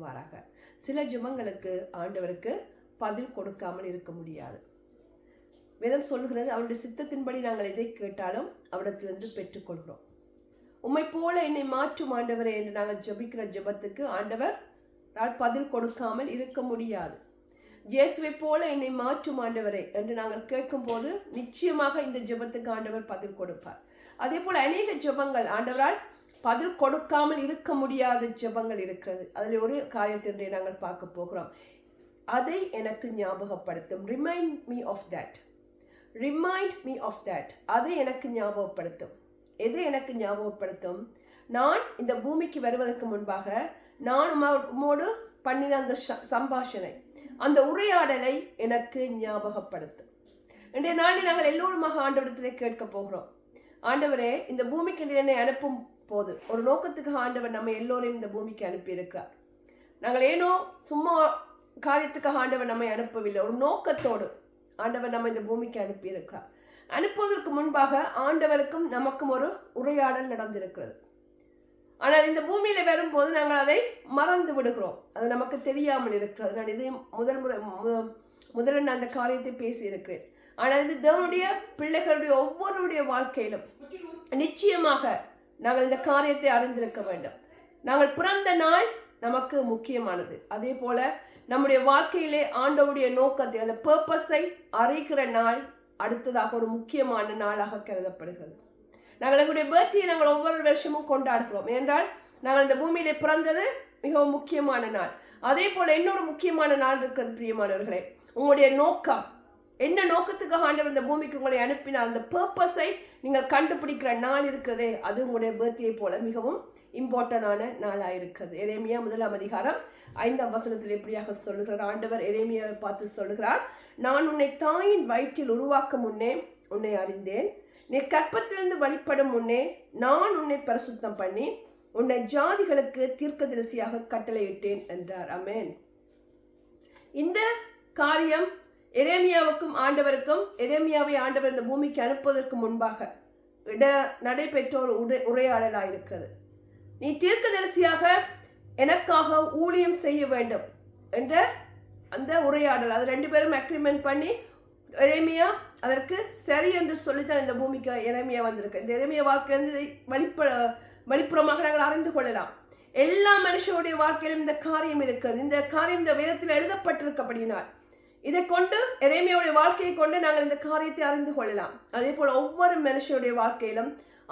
செலுத்துவாராக சில ஜெபங்களுக்கு ஆண்டவருக்கு பதில் கொடுக்காமல் இருக்க முடியாது. வேதம் சொல்கிறது அவருடைய சித்தத்தின்படி நாங்கள் எதை கேட்டாலும் அவரிடத்திலிருந்து பெற்றுக்கொள்கிறோம். உம்மை போல என்னை மாற்றும் ஆண்டவரே என்று நாங்கள் ஜெபிக்கிற ஜெபத்துக்கு ஆண்டவர் பதில் கொடுக்காமல் இருக்க முடியாது. இயேசுவை போல என்னை மாற்றும் ஆண்டவரே என்று நாங்கள் கேட்கும்போது நிச்சயமாக இந்த ஜெபத்துக்கு ஆண்டவர் பதில் கொடுப்பார். அதே போல் அநேக ஜெபங்கள் ஆண்டவரால் பதில் கொடுக்காமல் இருக்க முடியாத ஜெபங்கள் இருக்கிறது. அதில் ஒரு காரியத்தினுடைய நாங்கள் பார்க்க போகிறோம். அதை எனக்கு ஞாபகப்படுத்தும். Remind me of that remind me of that அதை எனக்கு ஞாபகப்படுத்தும். எது எனக்கு ஞாபகப்படுத்தும்? நான் இந்த பூமிக்கு வருவதற்கு முன்பாக நான் உமோடு பண்ணின அந்த ச- சம்பாஷணை அந்த உரையாடலை எனக்கு ஞாபகப்படுத்தும். இன்றைய நாளில் நாங்கள் எல்லோருமாக ஆண்டவரிடத்திலே கேட்க போகிறோம். ஆண்டவரே இந்த பூமிக்கு என்னை அனுப்பும் போது. ஒரு நோக்கத்துக்கு ஆண்டவர் நம்ம எல்லோரையும் இந்த பூமிக்கு அனுப்பியிருக்கிறார். நாங்கள் ஏனோ சும்மா காரியத்துக்காக ஆண்டவர் நம்மை அனுப்பவில்லை. ஒரு நோக்கத்தோடு ஆண்டவர் நம்ம இந்த பூமிக்கு அனுப்பியிருக்கிறார். அனுப்புவதற்கு முன்பாக ஆண்டவருக்கும் நமக்கும் ஒரு உரையாடல் நடந்திருக்கிறது. ஆனால் இந்த பூமியில் வரும்போது நாங்கள் அதை மறந்து விடுகிறோம். அது நமக்கு தெரியாமல் இருக்கிறது. நான் இதையும் முதல் முறை முதல்ல நான் அந்த காரியத்தை பேசியிருக்கிறேன். ஆனால் இது தேவனுடைய பிள்ளைகளுடைய ஒவ்வொருடைய வாழ்க்கையிலும் நிச்சயமாக நாங்கள் இந்த காரியத்தை அறிந்திருக்க வேண்டும். நாங்கள் பிறந்த நாள் நமக்கு முக்கியமானது. அதே போல நம்முடைய வாழ்க்கையிலே ஆண்டவுடைய நோக்கத்தை அந்த பர்பஸை அறிகிற நாள் அடுத்ததாக ஒரு முக்கியமான நாளாக கருதப்படுகிறது. நாங்கள் எங்களுடைய பர்த்டே நாங்கள் ஒவ்வொரு வருஷமும் கொண்டாடுகிறோம். ஏனென்றால் நாங்கள் இந்த பூமியிலே பிறந்தது மிகவும் முக்கியமான நாள். அதே போல இன்னொரு முக்கியமான நாள் இருக்கிறது பிரியமானவர்களே. உங்களுடைய நோக்கம் என்ன நோக்கத்துக்காக ஆண்டவர் இந்த பூமிக்கு உங்களை அனுப்பினார்? அந்த பர்பஸை நீங்கள் கண்டுபிடிக்கிற நாள் இருக்கிறதே அது உங்களுடைய பர்த்டே போல மிகவும் இம்பார்ட்டண்டான நாளாக இருக்கிறது. எரேமியா முதலாம் அதிகாரம் ஐந்தாம் வசனத்தில் எப்படியாக சொல்லுகிறார்? ஆண்டவர் எரேமியாவை பார்த்து சொல்கிறார் நான் உன்னை தாயின் வயிற்றில் உருவாக்க முன்னே உன்னை அறிந்தேன். நீ கற்பத்திலிருந்து வழிபடும் முன்னே நான் உன்னை பரிசுத்தம் பண்ணி உன்னை ஜாதிகளுக்கு தீர்க்கதரிசியாக கட்டளையிட்டேன் என்றார். அமேன் இந்த காரியம் எரேமியாவுக்கும் ஆண்டவருக்கும் எரேமியாவை ஆண்டவர் இந்த பூமிக்கு அனுப்புவதற்கு முன்பாக இட நடைபெற்ற ஒரு உரை உரையாடலாக இருக்கிறது நீ தீர்க்கதரிசியாக எனக்காக ஊழியம் செய்ய வேண்டும் என்ற அந்த உரையாடல். அது ரெண்டு பேரும் அக்ரிமெண்ட் பண்ணி எரேமியா அதற்கு சரி என்று சொல்லித்தான் இந்த பூமிக்கு இறைமையாக வந்திருக்கு. இந்த எரேமியா வாழ்க்கையிலிருந்து இதை வழிப்ப வழிப்புறமாக நாங்கள் அறிந்து கொள்ளலாம். எல்லா மனுஷனுடைய வாழ்க்கையிலும் இந்த காரியம் இருக்கிறது. இந்த காரியம் இந்த வேதத்தில் எழுதப்பட்டிருக்கப்படினால் இதை கொண்டு எரேமியாவுடைய வாழ்க்கையை கொண்டு நாங்கள் இந்த காரியத்தை அறிந்து கொள்ளலாம். அதே போல் ஒவ்வொரு மனுஷனுடைய வாழ்க்கையிலும்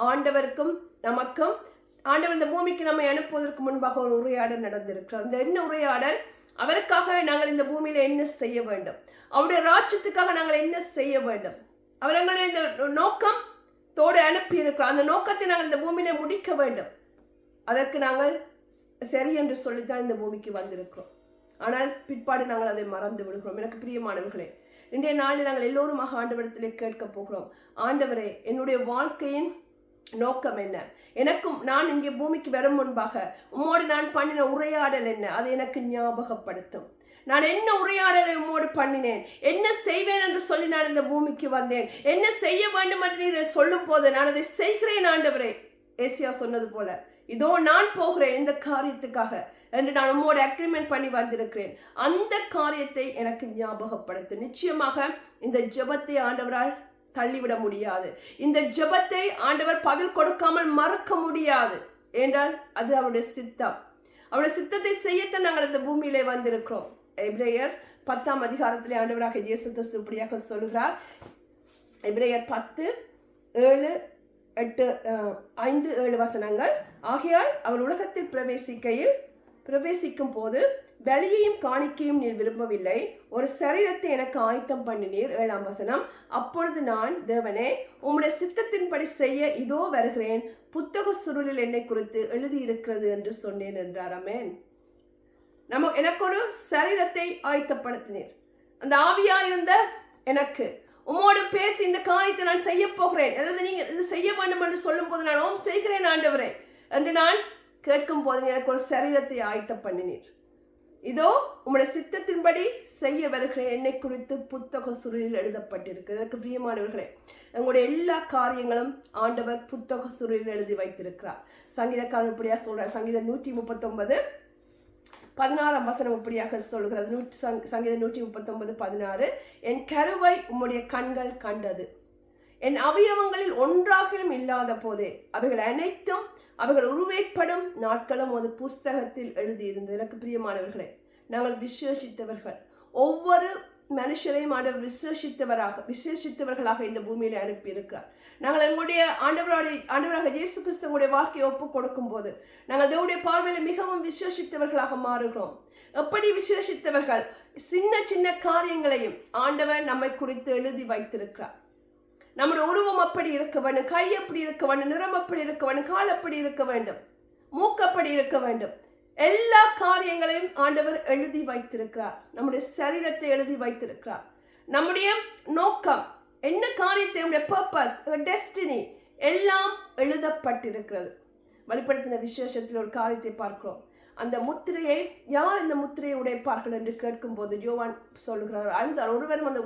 ஆண்டவருக்கும் நமக்கும் ஆண்டவர் இந்த பூமிக்கு நம்மை அனுப்புவதற்கு முன்பாக ஒரு உரையாடல் நடந்திருக்கிறது. அந்த என்ன உரையாடல்? அவருக்காக நாங்கள் இந்த பூமியில் என்ன செய்ய வேண்டும்? அவருடைய ராஜ்யத்துக்காக நாங்கள் என்ன செய்ய வேண்டும்? அவர் எங்களை இந்த நோக்கம் தோடு அனுப்பியிருக்கிறோம் அந்த நோக்கத்தை நாங்கள் இந்த பூமியில முடிக்க வேண்டும். அதற்கு நாங்கள் சரி என்று சொல்லித்தான் இந்த பூமிக்கு வந்திருக்கிறோம். ஆனால் பிற்பாடு நாங்கள் அதை மறந்து விடுகிறோம். எனக்கு பிரியமானவர்களே இன்றைய நாளில் நாங்கள் எல்லோருமாக ஆண்டவரிடத்திலே கேட்க போகிறோம். ஆண்டவரே என்னுடைய வாழ்க்கையின் நோக்கம் என்ன? எனக்கும் நான் இங்கே பூமிக்கு வரும் முன்பாக உம்மோடு நான் பண்ணின உரையாடல் என்ன? அதை எனக்கு ஞாபகப்படுத்தும். நான் என்ன உரையாடலை உம்மோடு பண்ணினேன்? என்ன செய்வேன் என்று சொல்லி நான் இந்த பூமிக்கு வந்தேன். என்ன செய்ய வேண்டும் என்று நீர் சொல்லும் போது நான் அதை செய்கிறேன் ஆண்டவரே. ஏசியா சொன்னது போல இதோ நான் போகிறேன் இந்த காரியத்துக்காக என்று நான் உம்மோடு அக்ரிமெண்ட் பண்ணி வந்திருக்கிறேன். அந்த காரியத்தை எனக்கு ஞாபகப்படுத்து. நிச்சயமாக இந்த ஜெபத்தை ஆண்டவரால் தள்ளிவிட முடியாது. இந்த ஜெபத்தை ஆண்டவர் பதில் கொடுக்காமல் மறக்க முடியாது. என்றால் அது அவருடைய சித்தம். அவருடைய சித்தத்தை செய்யத்தான் நாங்கள் இந்த பூமியிலே வந்திருக்கிறோம். எப்ரேயர் பத்தாம் அதிகாரத்திலே ஆண்டவராக இயேசு கிறிஸ்து இப்படியாக சொல்கிறார். எப்ரேயர் பத்து ஏழு எட்டு ஐந்து ஏழு வசனங்கள். ஆகையால் அவள் உலகத்தில் பிரவேசிக்கையில் பிரவேசிக்கும் போது பலியையும் காணிக்கையும் நீர் விரும்பவில்லை. ஒரு சரீரத்தை எனக்கு ஆயத்தம் பண்ணினீர் ஏழாம் வசனம். அப்பொழுது நான் தேவனே உம்முடைய சித்தத்தின்படி செய்ய இதோ வருகிறேன். புத்தக சுருளில் என்னை குறித்து எழுதியிருக்கிறது என்று சொன்னேன் என்றார். அமேன் நம்ம எனக்கு ஒரு சரீரத்தை ஆயத்தப்படுத்தினீர். அந்த ஆவியா இருந்த எனக்கு உம்மோடு பேசி இந்த காரியத்தை நான் செய்ய போகிறேன். அல்லது நீங்கள் இது செய்ய வேண்டும் என்று சொல்லும் போது நான் ஓம் செய்கிறேன் ஆண்டவரே என்று நான் கேட்கும் போது எனக்கு ஒரு சரீரத்தை ஆயத்த பண்ணினீர். இதோ உங்களுடைய சித்தத்தின்படி செய்ய வருகிறேன். என்னை குறித்து புத்தக சுருளில் எழுதப்பட்டிருக்கு. இதற்கு பிரியமானவர்களே உங்களுடைய எல்லா காரியங்களும் ஆண்டவர் புத்தக சுருளில் எழுதி வைத்திருக்கிறார். சங்கீதக்காரன் இப்படியா சொல்கிறார் சங்கீதம் நூற்றி முப்பத்தொன்பது. பதினாறாம் வசனம் இப்படியாக சொல்கிறது நூற்றி சங் சங்கீதம் நூற்றி முப்பத்தொன்பது பதினாறு. என் கருவை உம்முடைய கண்கள் கண்டது. என் அவயவங்களில் ஒன்றாகிலும் இல்லாத போதே அவைகள் அனைத்தும் அவைகள் உருவேற்படும் நாட்களும் ஒரு புஸ்தகத்தில் எழுதியிருந்தது. எனக்கு பிரியமானவர்களே நாங்கள் விசேஷித்தவர்கள் ஒவ்வொரு மனுஷரையும் ஆண்டவர் விசேஷித்தவராக விசேஷித்தவர்களாக இந்த பூமியில் அனுப்பியிருக்கிறார். நாங்கள் எங்களுடைய ஆண்டவருடைய ஆண்டவராக இயேசு கிறிஸ்துவனுடைய வாழ்க்கையை ஒப்பு கொடுக்கும் போது நாங்கள் தேவனுடைய பார்வையில் மிகவும் விசேஷித்தவர்களாக மாறுகிறோம். எப்படி விசேஷித்தவர்கள் சின்ன சின்ன காரியங்களையும் ஆண்டவர் நம்மை குறித்து எழுதி வைத்திருக்கிறார். நம்முடைய உருவம் அப்படி இருக்க வேண்டும் கை அப்படி இருக்க வேண்டும் நிறம் அப்படி இருக்க வேண்டும் கால் அப்படி இருக்க வேண்டும் மூக்கப்படி இருக்க வேண்டும். எல்லா காரியங்களையும் ஆண்டவர் எழுதி வைத்திருக்கிறார். நம்முடைய சரீரத்தை எழுதி வைத்திருக்கிறார். நம்முடைய நோக்கம் என்ன காரியத்தை நம்முடைய பர்பஸ் டெஸ்டினி எல்லாம் எழுதப்பட்டிருக்கிறது. வெளிப்படுத்தின விசேஷத்தில் ஒரு காரியத்தை பார்க்கிறோம். அந்த முத்திரையை யார் இந்த முத்திரையை உடைப்பார்கள் என்று கேட்கும்போது யோவான் சொல்லுகிறார் அழுதார். ஒருவரும் அந்த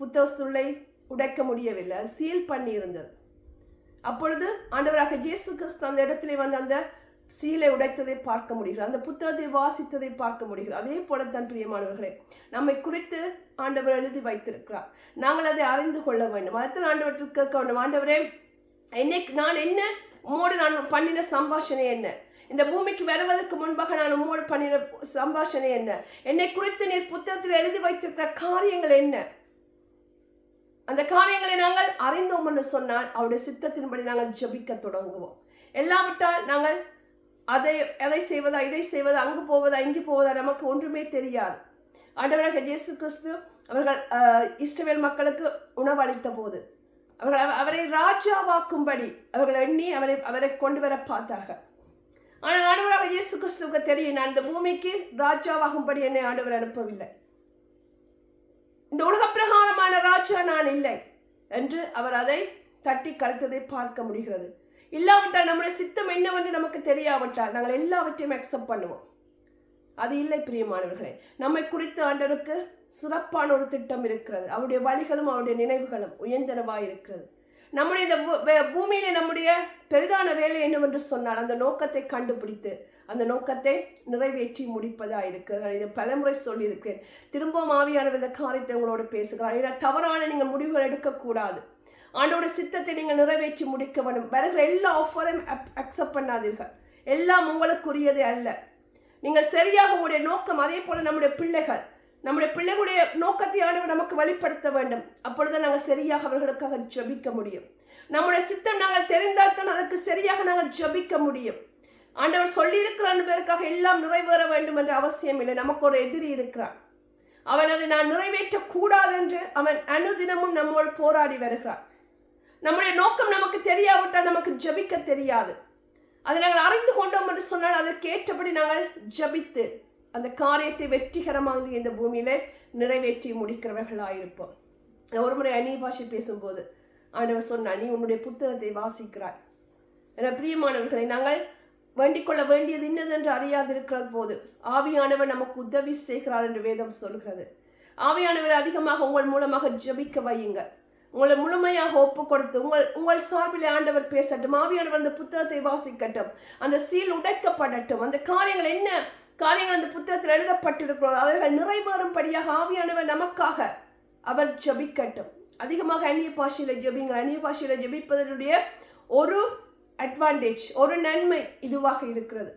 புத்தகத்துள்ளை உடைக்க முடியவில்லை அது சீல் பண்ணி இருந்தது அப்பொழுது ஆண்டவராக இயேசு கிறிஸ்து அந்த இடத்துல வந்து அந்த சீலை உடைத்ததை பார்க்க முடிகிறது அந்த புத்தகத்தை வாசித்ததை பார்க்க முடிகிறது. அதே போல தான் பிரியமானவர்களே நம்மை குறித்து ஆண்டவர் எழுதி வைத்திருக்கிறார். நாங்கள் அதை அறிந்து கொள்ள வேண்டும். அதற்கு ஆண்டவற்றுக்கு கேட்க வேண்டும். ஆண்டவரே என்னை நான் என்ன உம்மோடு நான் பண்ணின சம்பாஷணை என்ன? இந்த பூமிக்கு வருவதற்கு முன்பாக நான் உம்மோடு பண்ணின சம்பாஷணை என்ன? என்னை குறித்து நீர் புத்தகத்தில் எழுதி வைத்திருக்கிற காரியங்கள் என்ன? அந்த காரியங்களை நாங்கள் அறிந்தோம் என்று சொன்னால் அவருடைய சித்தத்தின்படி நாங்கள் ஜபிக்க தொடங்குவோம். எல்லாவிட்டால் நாங்கள் அதை எதை செய்வதா இதை செய்வதா அங்கு போவதா இங்கு போவதா நமக்கு ஒன்றுமே தெரியாது. ஆண்டவராக இயேசு கிறிஸ்து அவர்கள் இஸ்ரவேல் மக்களுக்கு உணவளித்த போது அவர்கள் அவரை ராஜாவாக்கும்படி அவர்கள் எண்ணி அவரை அவரை கொண்டு வர பார்த்தார்கள். ஆனால் ஆண்டவராக இயேசு கிறிஸ்துவுக்கு தெரியும் நான் இந்த பூமிக்கு ராஜாவாகும்படி என்னை ஆண்டவர் அனுப்பவில்லை. இந்த உலக பிரகாரமான ராஜா நான் இல்லை என்று அவர் அதை தட்டி கழித்ததை பார்க்க முடிகிறது. இல்லாவிட்டால் நம்முடைய சித்தம் என்னவென்று நமக்கு தெரியாவிட்டால் நாங்கள் எல்லாவற்றையும் அக்செப்ட் பண்ணுவோம். அது இல்லை பிரியமானவர்களே. நம்மை குறித்து ஆண்டவருக்கு சிறப்பான ஒரு திட்டம் இருக்கிறது. அவருடைய வழிகளும் அவருடைய நினைவுகளும் உயர்ந்தனவாக இருக்கிறது. நம்முடைய இந்த பூமியில நம்முடைய பெரிதான வேலை என்னவென்று சொன்னால் அந்த நோக்கத்தை கண்டுபிடித்து அந்த நோக்கத்தை நிறைவேற்றி முடிப்பதாக இருக்கிறது. நான் இதை பலமுறை சொல்லியிருக்கேன் திரும்பவும் ஆவியான வித காரியத்தை உங்களோட பேசுகிறார். ஏன்னா தவறான நீங்கள் முடிவுகள் எடுக்கக்கூடாது. ஆண்டோட சித்தத்தை நீங்கள் நிறைவேற்றி முடிக்க வேண்டும். வருகிற எல்லா ஆஃபரையும் அக்செப்ட் பண்ணாதீர்கள். எல்லாம் உங்களுக்குரியதே அல்ல. நீங்கள் சரியாக உங்களுடைய நோக்கம் அதே போல் நம்முடைய பிள்ளைகள் நம்முடைய பிள்ளைகளுடைய நோக்கத்தை ஆண்டவர் நமக்கு வெளிப்படுத்த வேண்டும். அப்பொழுது நாங்கள் சரியாக அவர்களுக்காக ஜபிக்க முடியும். நம்முடைய சித்தம் நாங்கள் தெரிந்தால் தான் அதற்கு சரியாக நாங்கள் ஜபிக்க முடியும். ஆண்டவர் சொல்லியிருக்கிற என்பதற்காக எல்லாம் நிறைவேற வேண்டும் என்ற அவசியம் இல்லை. நமக்கு ஒரு எதிரி இருக்கிறான். அவன் அதை நான் நிறைவேற்றக்கூடாது என்று அவன் அனுதினமும் நம்மோடு போராடி வருகிறான். நம்முடைய நோக்கம் நமக்கு தெரியாவிட்டால் நமக்கு ஜபிக்க தெரியாது. அதை நாங்கள் அறிந்து கொண்டோம் என்று சொன்னால் அதற்கு ஏற்றபடி நாங்கள் ஜபித்து அந்த காரியத்தை வெற்றிகரமாக இந்த பூமியில் நிறைவேற்றி முடிக்கிறவர்களாயிருப்போம். இருப்போம் ஒரு முறை அந்நிய பாஷை பேசும்போது ஆண்டவர் சொன்ன நீ உன்னுடைய புத்தகத்தை வாசிக்கிறாய். என பிரியமானவர்களை நாங்கள் வேண்டிக் கொள்ள வேண்டியது இன்னதென்று அறியாதிருக்கிறது போது ஆவியானவர் நமக்கு உதவி செய்கிறார் என்று வேதம் சொல்கிறது. ஆவியானவர் அதிகமாக உங்கள் மூலமாக ஜபிக்க வையுங்கள். உங்களை முழுமையாக ஒப்பு கொடுத்து உங்கள் உங்கள் சார்பில் ஆண்டவர் பேசட்டும் ஆவியானவர் அந்த புத்தகத்தை வாசிக்கட்டும் அந்த சீல் உடைக்கப்படட்டும் அந்த காரியங்கள் என்ன காரியங்கள் அந்த புத்தகத்தில் எழுதப்பட்டிருக்கிறோம் அவர்கள் நிறைவேறும்படியாக ஆவியானவர் நமக்காக அவர் ஜபிக்கட்டும். அதிகமாக அந்நிய பாஷையில் ஜபிங்கள் அந்நிய பாஷையில் ஜபிப்பதனுடைய ஒரு அட்வான்டேஜ் ஒரு நன்மை இதுவாக இருக்கிறது.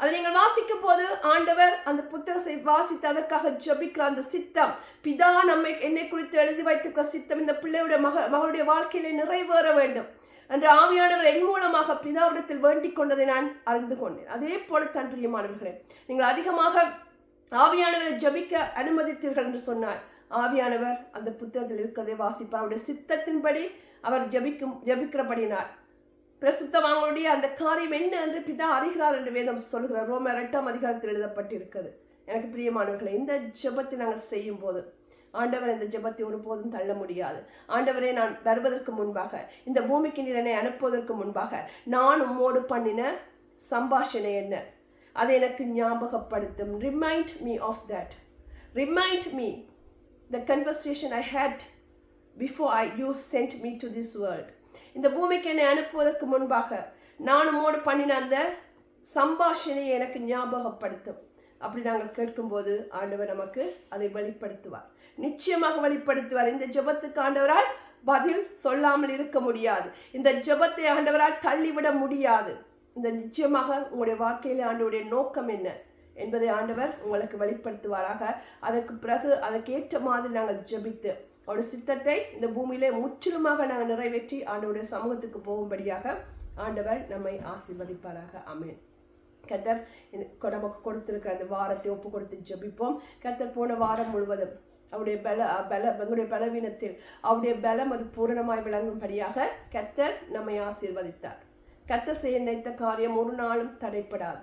அதை நீங்கள் வாசிக்கும் போது ஆண்டவர் அந்த புத்தகத்தை வாசித்து அதற்காக ஜபிக்கிற அந்த சித்தம். பிதா நம்மை என்னை குறித்து எழுதி வைத்திருக்கிற சித்தம். இந்த பிள்ளையுடைய மக மகளுடைய வாழ்க்கையிலே நிறைவேற வேண்டும். என்று ஆவியானவர் என் மூலமாக பிதாவிடத்தில் வேண்டிக் கொண்டதை நான் அறிந்து கொண்டேன். அதே போலத்தான் பிரியமானவர்களே நீங்கள் அதிகமாக ஆவியானவரை ஜபிக்க அனுமதித்தீர்கள் என்று சொன்னார். ஆவியானவர் அந்த புத்தகத்தில் இருக்கிறதை வாசிப்பார். அவருடைய சித்தத்தின்படி அவர் ஜபிக்கும் ஜபிக்கிறபடினார் பிரசுத்தவாங்களுடைய அந்த காரியம் என்ன என்று பிதா அறிகிறார் என்று வேதம் சொல்கிறார் ரோமர் எட்டாம் அதிகாரத்தில் எழுதப்பட்டிருக்கிறது. எனக்கு பிரியமானவர்களை இந்த ஜெபத்தை நாங்கள் செய்யும் போது ஆண்டவர் இந்த ஜெபத்தை ஒருபோதும் தள்ள முடியாது. ஆண்டவரே நான் வருவதற்கு முன்பாக இந்த பூமிக்கு நீர் என்னை அனுப்புவதற்கு முன்பாக நான் உம்மோடு பண்ணின சம்பாஷணை என்ன? அதை எனக்கு ஞாபகப்படுத்தும். Remind me of that remind me the conversation I had before I you sent me to this world இந்த பூமிக்கு என்னை அனுப்புவதற்கு முன்பாக நான் உமோடு பண்ணின அந்த சம்பாஷணையை எனக்கு ஞாபகப்படுத்தும். அப்படி நாங்கள் கேட்கும்போது ஆண்டவர் நமக்கு அதை வெளிப்படுத்துவார். நிச்சயமாக வெளிப்படுத்துவார். இந்த ஜபத்துக்கு ஆண்டவரால் பதில் சொல்லாமல் இருக்க முடியாது. இந்த ஜெபத்தை ஆண்டவரால் தள்ளிவிட முடியாது. இந்த நிச்சயமாக உங்களுடைய வாழ்க்கையில் ஆண்டவருடைய நோக்கம் என்ன என்பதை ஆண்டவர் உங்களுக்கு வெளிப்படுத்துவாராக. அதற்கு பிறகு அதற்கு ஏற்ற மாதிரி நாங்கள் ஜெபித்து அவருடைய சித்தத்தை இந்த பூமியிலே முற்றிலுமாக நாங்கள் நிறைவேற்றி ஆண்டவருடைய சமூகத்துக்கு போகும்படியாக ஆண்டவர் நம்மை ஆசீர்வதிப்பாராக. அமேன் கத்தர் நமக்கு கொடுத்திருக்கிற அந்த வாரத்தை ஒப்பு கொடுத்து ஜபிப்போம். கத்தர் போன வாரம் முழுவதும் அவருடைய பல பல எங்களுடைய பலவீனத்தில் அவருடைய பலம் அது பூரணமாய் விளங்கும்படியாக கத்தர் நம்மை ஆசீர்வதித்தார். கத்தர் செய்ய நினைத்த காரியம் ஒரு நாளும் தடைப்படாது.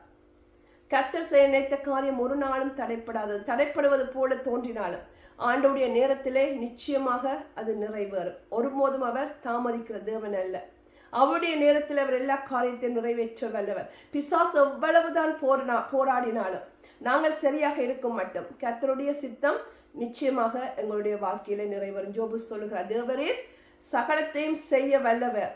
கத்தர் செய்ய நினைத்த காரியம் ஒரு நாளும் தடைப்படாது தடைப்படுவது போல தோன்றினாலும் ஆண்டவுடைய நேரத்திலே நிச்சயமாக அது நிறைவேறும். ஒருபோதும் அவர் தாமதிக்கிற தேவன் அல்ல. அவருடைய நேரத்தில் அவர் எல்லா காரியத்தையும் நிறைவேற்ற வல்லவர் பிசாசு எவ்வளவுதான் போரா போராடினாலும் நாங்கள் சரியாக இருக்கும் மட்டும். கத்தருடைய சித்தம் நிச்சயமாக எங்களுடைய வாழ்க்கையில நிறைவேறும். ஜோபு சொல்லுகிறார் தேவரே சகலத்தையும் செய்ய வல்லவர்.